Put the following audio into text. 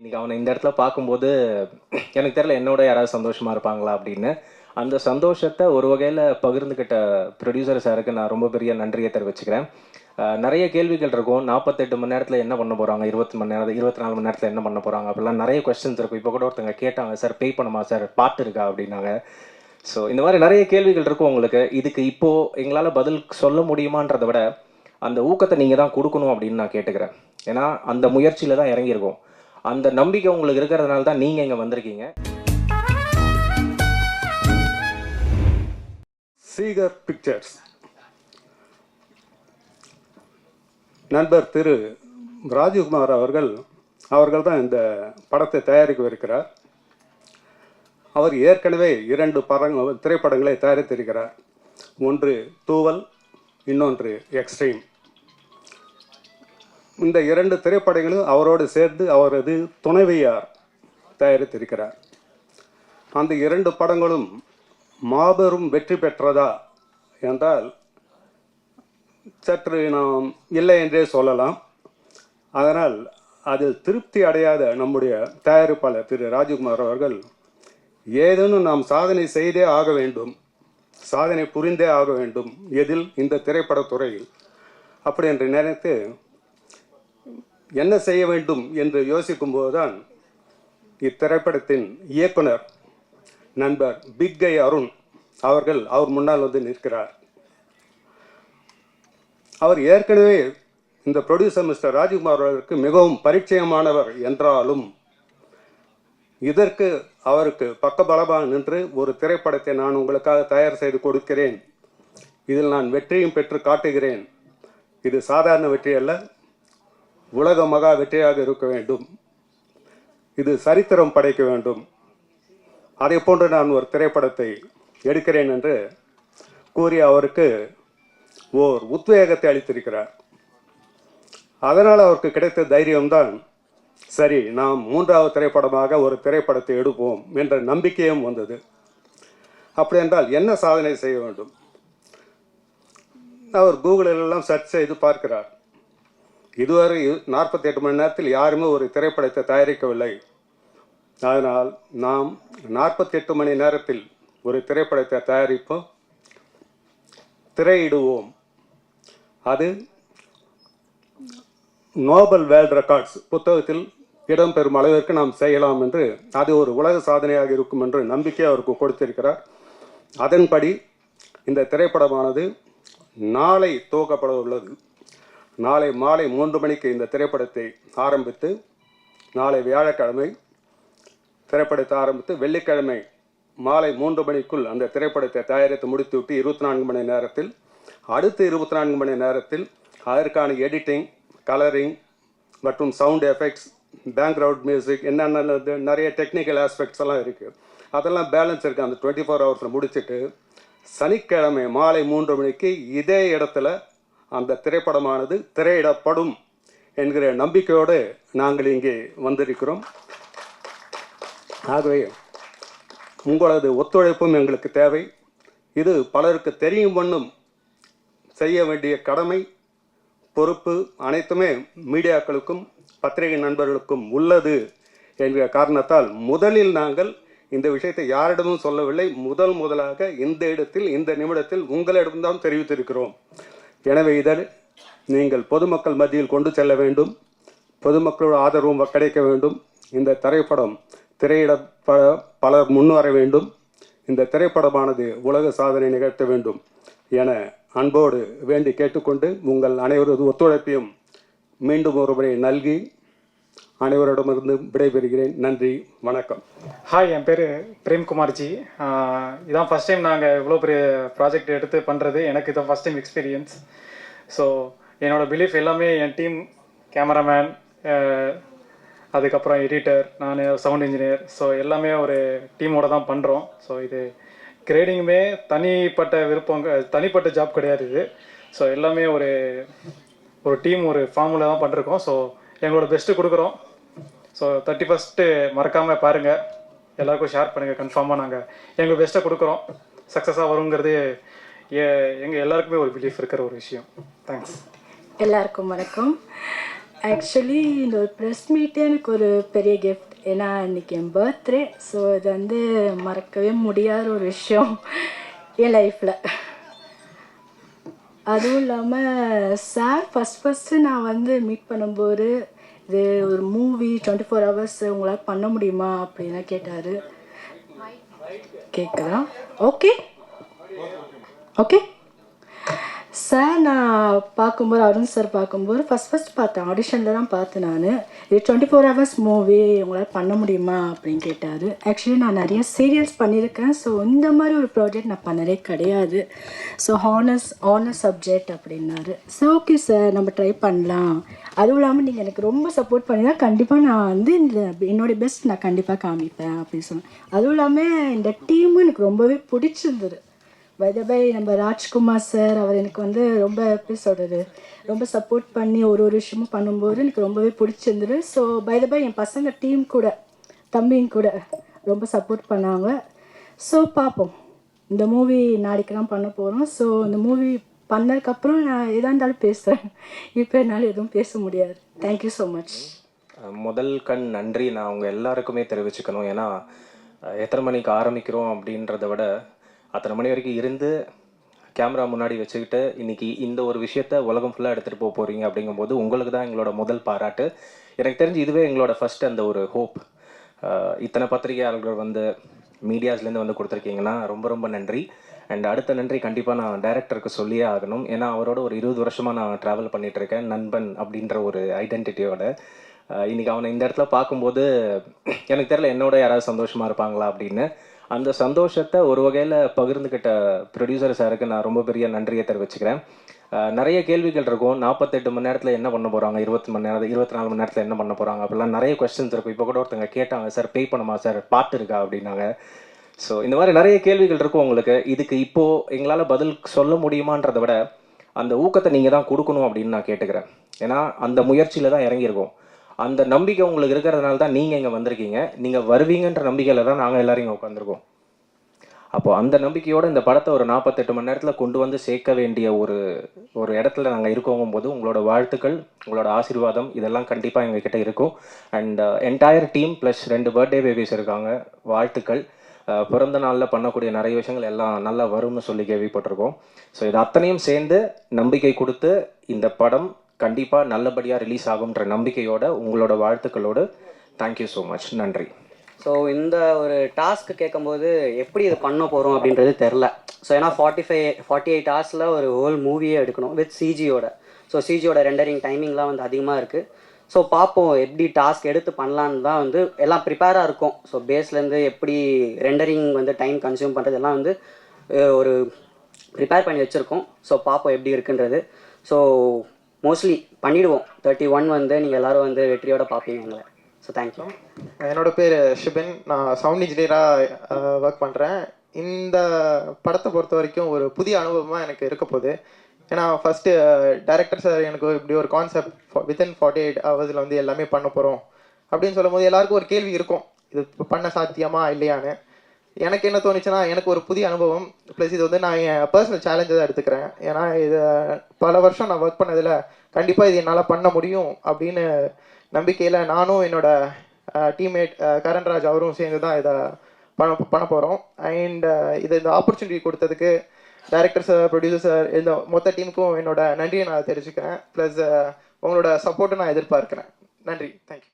இன்னைக்கு அவனை இந்த இடத்துல பார்க்கும்போது எனக்கு தெரியல என்னோட யாராவது சந்தோஷமா இருப்பாங்களா அப்படின்னு. அந்த சந்தோஷத்தை ஒரு வகையில் பகிர்ந்துக்கிட்ட ப்ரொடியூசர் சாருக்கு நான் ரொம்ப பெரிய நன்றியை தெரிவிச்சுக்கிறேன். நிறைய கேள்விகள் இருக்கும். நாற்பத்தெட்டு மணி நேரத்தில் என்ன பண்ண போகிறாங்க இருபத்தி மணி நேரம் இருபத்தி நாலு மணி நேரத்தில் என்ன பண்ண போகிறாங்க அப்படிலாம் நிறைய கொஸ்டின்ஸ் இருக்கும். இப்போ கூட ஒருத்தங்க கேட்டாங்க சார் பே பண்ணுமா சார்? பாட்டு இருக்கா? அப்படின்னாங்க. ஸோ இந்த மாதிரி நிறைய கேள்விகள் இருக்கும் உங்களுக்கு. இதுக்கு இப்போது எங்களால் பதில் சொல்ல முடியுமான்றதை விட அந்த ஊக்கத்தை நீங்கள் தான் கொடுக்கணும் அப்படின்னு நான் கேட்டுக்கிறேன். ஏன்னா அந்த முயற்சியில் தான் இறங்கியிருக்கோம். அந்த நம்பிக்கை உங்களுக்கு இருக்கிறதுனால தான் நீங்கள் இங்கே வந்திருக்கீங்க. சீகர் பிக்சர்ஸ் நண்பர் திரு ராஜீவ்குமார் அவர்கள் அவர்கள் தான் இந்த படத்தை தயாரிக்கவிருக்கிறார் அவர் ஏற்கனவே இரண்டு படங்கள் திரைப்படங்களை தயாரித்திருக்கிறார். ஒன்று தூவல் இன்னொன்று எக்ஸ்ட்ரீம் இந்த இரண்டு திரைப்படங்களும் அவரோடு சேர்ந்து அவரது துணைவியார் தயாரித்திருக்கிறார். அந்த இரண்டு படங்களும் மாபெரும் வெற்றி பெற்றதா என்றால் சற்று நாம் இல்லை என்றே சொல்லலாம். அதனால் அதில் திருப்தி அடையாத நம்முடைய தயாரிப்பாளர் திரு ராஜ்குமார் அவர்கள் ஏதேனும் நாம் சாதனை செய்தே ஆக வேண்டும் சாதனை புரிந்தே ஆக வேண்டும் எதில் இந்த திரைப்படத்துறையில் அப்படி என்று நினைத்து என்ன செய்ய வேண்டும் என்று யோசிக்கும்போதுதான் இத்திரைப்படத்தின் இயக்குனர் நண்பர் பிக்கை அருண் அவர்கள் அவர் முன்னால் வந்து நிற்கிறார். அவர் ஏற்கனவே இந்த ப்ரொடியூசர் மிஸ்டர் ராஜ்குமார் அவர்களுக்கு மிகவும் பரிச்சயமானவர் என்றாலும் இதற்கு அவருக்கு பக்கபலமாக நின்று ஒரு திரைப்படத்தை நான் உங்களுக்காக தயார் செய்து கொடுக்கிறேன். இதில் நான் வெற்றியும் பெற்று காட்டுகிறேன். இது சாதாரண வெற்றி அல்ல உலக மகா வெற்றியாக இருக்க வேண்டும். இது சரித்திரம் படைக்க வேண்டும். அதை போன்று நான் ஒரு திரைப்படத்தை எடுக்கிறேன் என்று கூறி அவருக்கு ஓர் உத்வேகத்தை அளித்திருக்கிறார். அதனால் அவருக்கு கிடைத்த தைரியம்தான் சரி நாம் மூன்றாவது திரைப்படமாக ஒரு திரைப்படத்தை எடுப்போம் என்ற நம்பிக்கையும் வந்தது. அப்படி என்றால் என்ன சாதனை செய்ய வேண்டும்? அவர் கூகுளிலெல்லாம் சர்ச் செய்து பார்க்கிறார். இதுவரை நாற்பத்தி எட்டு மணி நேரத்தில் யாருமே ஒரு திரைப்படத்தை தயாரிக்கவில்லை. அதனால் நாம் நாற்பத்தி எட்டு மணி நேரத்தில் ஒரு திரைப்படத்தை தயாரிப்போம் திரையிடுவோம். அது நோபல் வேர்ல்ட் ரெக்கார்ட்ஸ் புத்தகத்தில் இடம்பெறும் அளவிற்கு நாம் செய்யலாம் என்று அது ஒரு உலக சாதனையாக இருக்கும் என்று நம்பிக்கை அவருக்கு கொடுத்திருக்கிறார். அதன்படி இந்த திரைப்படமானது நாளை துவக்கப்பட உள்ளது. நாளை மாலை மூன்று மணிக்கு இந்த திரைப்படத்தை ஆரம்பித்து நாளை வியாழக்கிழமை திரைப்படத்தை ஆரம்பித்து வெள்ளிக்கிழமை மாலை மூன்று மணிக்குள் அந்த திரைப்படத்தை தயாரித்து முடித்துவிட்டு இருபத்தி நான்கு மணி நேரத்தில் அடுத்த இருபத்தி நான்கு மணி நேரத்தில் அதற்கான எடிட்டிங் கலரிங் மற்றும் சவுண்ட் எஃபெக்ட்ஸ் பேக்ரவுண்ட் மியூசிக் என்னென்ன நிறைய டெக்னிக்கல் ஆஸ்பெக்ட்ஸ் எல்லாம் இருக்குது அதெல்லாம் பேலன்ஸ் இருக்குது அந்த டுவெண்ட்டி ஃபோர் ஹவர்ஸில் முடிச்சுட்டு சனிக்கிழமை மாலை மூன்று மணிக்கு இதே இடத்துல அந்த திரைப்படமானது திரையிடப்படும் என்கிற நம்பிக்கையோடு நாங்கள் இங்கே வந்திருக்கிறோம். ஆகவே உங்களது ஒத்துழைப்பும் எங்களுக்கு தேவை. இது பலருக்கு தெரியும் வண்ணம் செய்ய வேண்டிய கடமை பொறுப்பு அனைத்துமே மீடியாக்களுக்கும் பத்திரிகை நண்பர்களுக்கும் உள்ளது என்கிற காரணத்தால் முதலில் நாங்கள் இந்த விஷயத்தை யாரிடமும் சொல்லவில்லை. முதல் முதலாக இந்த இடத்தில் இந்த நிமிடத்தில் உங்களிடம்தான் தெரிவித்திருக்கிறோம். எனவே இதழ் நீங்கள் பொதுமக்கள் மத்தியில் கொண்டு செல்ல வேண்டும். பொதுமக்களோட ஆதரவும் கிடைக்க வேண்டும். இந்த திரைப்படம் திரையிட ப பலர் முன்வர வேண்டும். இந்த திரைப்படமானது உலக சாதனை நிகழ்த்த வேண்டும் என அன்போடு வேண்டி கேட்டுக்கொண்டு உங்கள் அனைவரது ஒத்துழைப்பையும் மீண்டும் ஒருமுறை நல்கி அனைவரிடமிருந்து விடைபெறுகிறேன். நன்றி. வணக்கம். ஹாய் என் பேர் பிரேம்குமார்ஜி. இதான் ஃபஸ்ட் டைம் நாங்கள் இவ்வளோ பெரிய ப்ராஜெக்ட் எடுத்து பண்ணுறது எனக்கு இதான் ஃபஸ்ட் டைம் எக்ஸ்பீரியன்ஸ் ஸோ என்னோட பிலீஃப் எல்லாமே என் டீம் கேமராமேன் அதுக்கப்புறம் எடிட்டர் நான் சவுண்ட் இன்ஜினியர் ஸோ எல்லாமே ஒரு டீமோட தான் பண்ணுறோம் ஸோ இது கிரேடிங்குமே தனிப்பட்ட விருப்பம் தனிப்பட்ட ஜாப் கிடையாது இது. ஸோ எல்லாமே ஒரு ஒரு டீம் ஒரு ஃபார்முலா தான் பண்ணிருக்கோம் ஸோ எங்களோட பெஸ்ட்டு கொடுக்குறோம். ஸோ தேர்ட்டி ஃபஸ்ட்டு மறக்காமல் பாருங்கள் எல்லாருக்கும் ஷேர் பண்ணுங்கள் கன்ஃபார்மாக நாங்கள் எங்கள் பெஸ்ட்டை கொடுக்குறோம். சக்ஸஸாக வருங்கிறது எங்கள் எல்லாருக்குமே ஒரு பிலீஃப் இருக்கிற ஒரு விஷயம். தேங்க்ஸ் எல்லாருக்கும் வணக்கம். ஆக்சுவலி இந்த ஒரு ப்ரெஸ் மீட்டே எனக்கு ஒரு பெரிய கிஃப்ட் ஏன்னா இன்றைக்கி என் பர்த்டே ஸோ இது வந்து மறக்கவே முடியாத ஒரு விஷயம் என் லைஃப்பில் அதுவும் இல்லாமல் சார் ஃபஸ்ட் ஃபஸ்ட்டு நான் வந்து மீட் பண்ணும்போது இது ஒரு மூவி டுவெண்ட்டி ஃபோர் ஹவர்ஸ் உங்களால் பண்ண முடியுமா அப்படின்லாம் கேட்டார். கேட்குதா ஓகே ஓகே சார் நான் பார்க்கும்போது அருண் சார் பார்க்கும்போது ஃபஸ்ட் ஃபஸ்ட் பார்த்தேன். ஆடிஷனில் தான் பார்த்தேன் நான். இது டுவெண்ட்டி ஃபோர் ஹவர்ஸ் மூவி உங்களால் பண்ண முடியுமா அப்படின்னு கேட்டார். ஆக்சுவலி நான் நிறைய சீரியல்ஸ் பண்ணியிருக்கேன். ஸோ இந்த மாதிரி ஒரு ப்ராஜெக்ட் நான் பண்ணதே கிடையாது. ஸோ ஹானர்ஸ் ஹானர் சப்ஜெக்ட் அப்படின்னாரு. ஸோ ஓகே சார் நம்ம ட்ரை பண்ணலாம். அதுவும் இல்லாமல் நீங்கள் எனக்கு ரொம்ப சப்போர்ட் பண்ணினா கண்டிப்பாக நான் வந்து இந்த என்னோட பெஸ்ட் நான் கண்டிப்பாக காமிப்பேன் அப்படின்னு சொன்னேன். அதுவும் இல்லாமல் இந்த டீமும் எனக்கு ரொம்பவே பிடிச்சிருந்தது. பை நம்ம ராஜ்குமார் சார் அவர் எனக்கு வந்து ரொம்ப எப்படி சொல்கிறது ரொம்ப சப்போர்ட் பண்ணி ஒரு ஒரு விஷயமும் பண்ணும்போது எனக்கு ரொம்பவே பிடிச்சிருந்தது. ஸோ பை என் பசங்க டீம் கூட தம்பியும் கூட ரொம்ப சப்போர்ட் பண்ணாங்க. ஸோ பார்ப்போம் இந்த மூவி நாளைக்கு தான் பண்ண போகிறோம் ஸோ இந்த மூவி பண்ணதுக்கப்புறம் நான் எதாக இருந்தாலும் பேசுகிறேன் இப்போ என்னால் எதுவும் பேச முடியாது. தேங்க்யூ ஸோ மச் முதல் கண் நன்றி நான் அவங்க எல்லாருக்குமே தெரிவிச்சுக்கணும். ஏன்னா எத்தனை மணிக்கு ஆரம்பிக்கிறோம் அப்படின்றத விட அத்தனை மணி வரைக்கும் இருந்து கேமரா முன்னாடி வச்சுக்கிட்டு இன்னைக்கு இந்த ஒரு விஷயத்த உலகம் ஃபுல்லாக எடுத்துகிட்டு போக போகிறீங்க அப்படிங்கும்போது உங்களுக்கு தான் எங்களோட முதல் பாராட்டு. எனக்கு தெரிஞ்சு இதுவே எங்களோட ஃபஸ்ட் அந்த ஒரு ஹோப் இத்தனை பத்திரிகையாளர்கள் வந்து மீடியாஸ்லேருந்து வந்து கொடுத்துருக்கீங்கன்னா ரொம்ப ரொம்ப நன்றி. அண்ட் அடுத்த நன்றி கண்டிப்பாக நான் டைரக்டருக்கு சொல்லியே ஆகணும். ஏன்னா அவரோட ஒரு இருபது வருஷமாக நான் ட்ராவல் பண்ணிகிட்ருக்கேன் இருக்கேன். நண்பன் அப்படின்ற ஒரு ஐடென்டிட்டியோட இன்றைக்கி அவனை இந்த இடத்துல பார்க்கும்போது எனக்கு தெரியல என்னோட யாராவது சந்தோஷமாக இருப்பாங்களா அப்படின்னு. அந்த சந்தோஷத்தை ஒரு வகையில் பகிர்ந்துக்கிட்ட ப்ரொடியூசர் சாருக்கு நான் ரொம்ப பெரிய நன்றியை தெரிவிச்சுக்கிறேன். நிறைய கேள்விகள் இருக்கும். நாற்பத்தெட்டு மணி நேரத்தில் என்ன பண்ண போகிறாங்க இருபத்தி மணி நேரம் இருபத்தி நாலு மணி நேரத்தில் என்ன பண்ண போகிறாங்க அப்படிலாம் நிறைய கொஸ்டின்ஸ் இருக்கும். இப்போ கூட ஒருத்தங்க கேட்டாங்க சார் பே பண்ணுமா? சார் பாட்டு இருக்கா? அப்படின்னாங்க. ஸோ இந்த மாதிரி நிறைய கேள்விகள் இருக்கும் உங்களுக்கு. இதுக்கு இப்போது எங்களால் பதில் சொல்ல முடியுமான்றதை விட அந்த ஊக்கத்தை நீங்கள் தான் கொடுக்கணும் அப்படின்னு நான் கேட்டுக்கிறேன். ஏன்னா அந்த முயற்சியில் தான் இறங்கியிருக்கோம். அந்த நம்பிக்கை உங்களுக்கு இருக்கிறதுனால தான் நீங்கள் இங்கே வந்திருக்கீங்க. நீங்கள் வருவீங்கன்ற நம்பிக்கையில் தான் நாங்கள் எல்லோரும் இங்கே உட்காந்துருக்கோம் அப்போது அந்த நம்பிக்கையோடு இந்த படத்தை ஒரு நாற்பத்தெட்டு மணி நேரத்தில் கொண்டு வந்து சேர்க்க வேண்டிய ஒரு ஒரு இடத்துல நாங்கள் இருக்கோங்கும் போது உங்களோட வாழ்த்துக்கள் உங்களோட ஆசீர்வாதம் இதெல்லாம் கண்டிப்பாக எங்ககிட்ட இருக்கும். அண்ட் என்டையர் டீம் ப்ளஸ் ரெண்டு பர்த்டே பேபிஸ் இருக்காங்க. வாழ்த்துக்கள். Uh, பிறந்த நாளில் பண்ணக்கூடிய நிறைய விஷயங்கள் எல்லாம் நல்லா வரும்னு சொல்லி கேள்விப்பட்டிருக்கோம். ஸோ இது அத்தனையும் சேர்ந்து நம்பிக்கை கொடுத்து இந்த படம் கண்டிப்பாக நல்லபடியாக ரிலீஸ் ஆகுன்ற நம்பிக்கையோட உங்களோட வாழ்த்துக்களோடு தேங்க்யூ ஸோ மச் நன்றி. ஸோ இந்த ஒரு டாஸ்க் கேட்கும்போது எப்படி இது பண்ண போகிறோம் அப்படின்றது தெரில ஸோ ஏன்னா ஃபார்ட்டி ஃபைவ் ஃபார்ட்டி எயிட் ஹவர்ஸில் ஒரு ஹோல் மூவியே எடுக்கணும் வித் சிஜியோட ஸோ சிஜியோட ரெண்டரிங் டைமிங்லாம் வந்து அதிகமாக இருக்குது ஸோ பார்ப்போம் எப்படி டாஸ்க் எடுத்து பண்ணலான்னு தான் வந்து எல்லாம் ப்ரிப்பேராக இருக்கும். ஸோ பேஸ்லேருந்து எப்படி ரெண்டரிங் வந்து டைம் கன்சியூம் பண்ணுறது எல்லாம் வந்து ஒரு ப்ரிப்பேர் பண்ணி வச்சுருக்கோம். ஸோ பார்ப்போம் எப்படி இருக்குன்றது. ஸோ மோஸ்ட்லி பண்ணிடுவோம். தேர்ட்டி ஒன் வந்து நீங்கள் எல்லாரும் வந்து வெற்றியோட பார்ப்பீங்க எங்களை. ஸோ தேங்க்யூ என்னோட பேர் ஷிபின். நான் சவுண்ட் இன்ஜினியராக ஒர்க் பண்ணுறேன் இந்த படத்தை பொறுத்த வரைக்கும் ஒரு புதிய அனுபவமாக எனக்கு இருக்க போகுது. ஏன்னா ஃபஸ்ட்டு டைரக்டர் சார் எனக்கு இப்படி ஒரு கான்செப்ட் வித்தின் ஃபார்ட்டி எயிட் ஹவர்ஸில் வந்து எல்லாமே பண்ண போகிறோம் அப்படின்னு சொல்லும்போது எல்லாருக்கும் ஒரு கேள்வி இருக்கும். இது பண்ண சாத்தியமா இல்லையான்னு. எனக்கு என்ன தோணுச்சுன்னா எனக்கு ஒரு புதிய அனுபவம். ப்ளஸ் இது வந்து நான் என் பர்சனல் சேலஞ்சை தான் எடுத்துக்கிறேன். ஏன்னா இது பல வருஷம் நான் ஒர்க் பண்ணதில் கண்டிப்பாக இது என்னால் பண்ண முடியும் அப்படின்னு நம்பிக்கையில் நானும் என்னோட டீம்மேட் கரண்ராஜ் அவரும் சேர்ந்து தான் இதை பண்ண பண்ண போகிறோம் அண்ட் இது இந்த ஆப்பர்ச்சுனிட்டி கொடுத்ததுக்கு டைரக்டர் சார் ப்ரொடியூசர் சார் இந்த மொத்த டீமுக்கும் என்னோட நன்றியை நான் தெரிஞ்சுக்கிறேன் ப்ளஸ் உங்களோட சப்போர்ட்டை நான் எதிர்பார்க்கிறேன். நன்றி. தேங்க்யூ